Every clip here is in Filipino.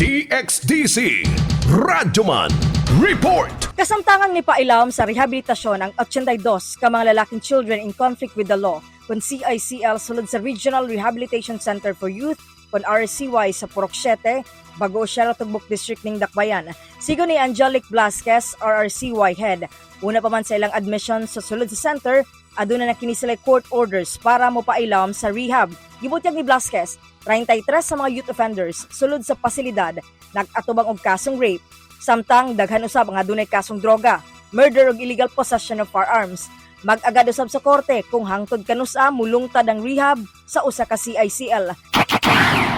DXDC Radyoman Report Kasamtangan ni pailawom sa rehabilitasyon ang 82 ka mga lalaking children in conflict with the law kung CICL sulod sa Regional Rehabilitation Center for Youth kung RCY sa Purok 7, Bago Sierra Tugbok District ning Dakbayan. Sigo ni Angelic Blasquez, RRCY head. Una pa man sa ilang admission sa sulod sa center, aduna na kini sila court orders para mo pailawom sa rehab. Gibutyag ni Blasquez, 33 sa mga youth offenders sulod sa pasilidad nag-atubang og kasong rape Samtang daghan usab ang adunay kasong droga, murder ug illegal possession of firearms. Mag-agad usab sa korte kung hangtod kanusa mulungtad ang rehab sa usa ka CICL.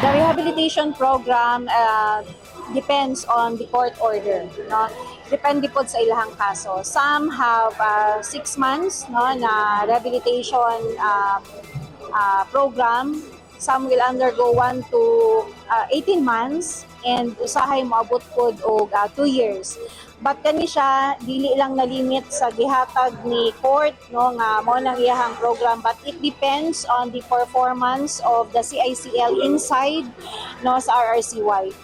The rehabilitation program uh, depends on the court order. No? Depende po sa ilahang kaso. Some have uh, six months no, na rehabilitation uh, uh, program. Some will undergo one to uh, 18 months and usahay moabot pod og uh, two years. But kani siya dili lang na limit sa gihatag ni court no nga mo nang iyahang program but it depends on the performance of the CICL inside no sa RRCY.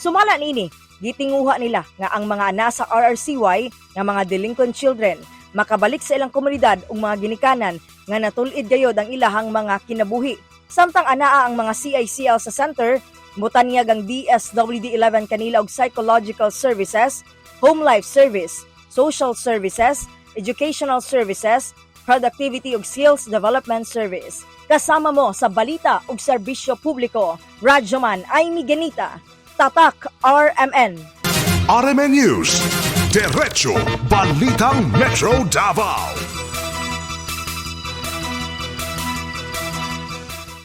Sumala nini, gitinguha nila nga ang mga nasa RRCY nga mga delinquent children makabalik sa ilang komunidad ug mga ginikanan nga natulid gayod ang ilahang mga kinabuhi. Samtang anaa ang mga CICL sa center, mutanyag ang DSWD-11 kanila og psychological services, home life service, social services, educational services, productivity ug skills development service. Kasama mo sa balita ug serbisyo publiko, Radyoman ay Miganita, Tatak RMN. RMN News Diretso Balitang Metro Davao